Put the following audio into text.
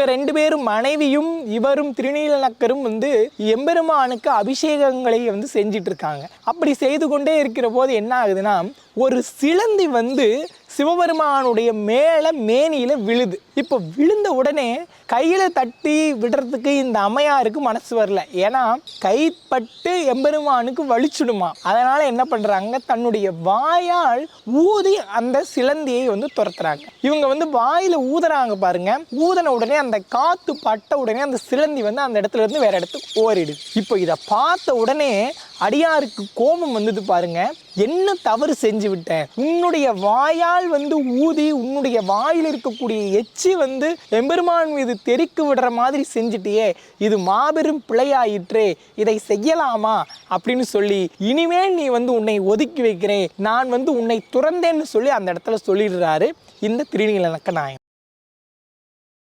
இவங்க ரெண்டு பேரும் மனைவியும் இவரும் திருநீலநக்கரும் வந்து எம்பெருமானுக்கு அபிஷேகங்களை வந்து செஞ்சிட்டு இருக்காங்க அப்படி செய்து கொண்டே இருக்கிற போது என்ன ஆகுதுன்னா ஒரு சிலந்தி வந்து சிவபெருமானுடைய மேலே மேனியில் விழுது. இப்போ விழுந்த உடனே கையில் தட்டி விடுறதுக்கு இந்த அம்மையாருக்கு மனசு வரல. ஏன்னா கைப்பட்டு எம்பெருமானுக்கு வலிச்சுடுமா. அதனால் என்ன பண்ணுறாங்க தன்னுடைய வாயால் ஊதி அந்த சிலந்தியை வந்து துரத்துறாங்க. இவங்க வந்து வாயில் ஊதுறாங்க பாருங்க. ஊதன உடனே அந்த காற்று பட்ட உடனே அந்த சிலந்தி வந்து அந்த இடத்துல இருந்து வேற இடத்துக்கு ஓரிடுது. இப்போ இதை பார்த்த உடனே அடியாருக்கு கோபம் வந்தது பாருங்க. என்ன தவறு செஞ்சு விட்டேன்? உன்னுடைய வாயால் வந்து ஊதி உன்னுடைய வாயில் இருக்கக்கூடிய எச்சி வந்து எம்பெருமான் மீது தெறிக்கு விடுற மாதிரி செஞ்சிட்டியே. இது மாபெரும் பிழையாயிற்றே. இதை செய்யலாமா? அப்படின்னு சொல்லி இனிமேல் நீ வந்து உன்னை ஒதுக்கி வைக்கிறேன். நான் வந்து உன்னை துறந்தேன்னு சொல்லி அந்த இடத்துல சொல்லிடுறாரு இந்த திருநீலக்க நாயன்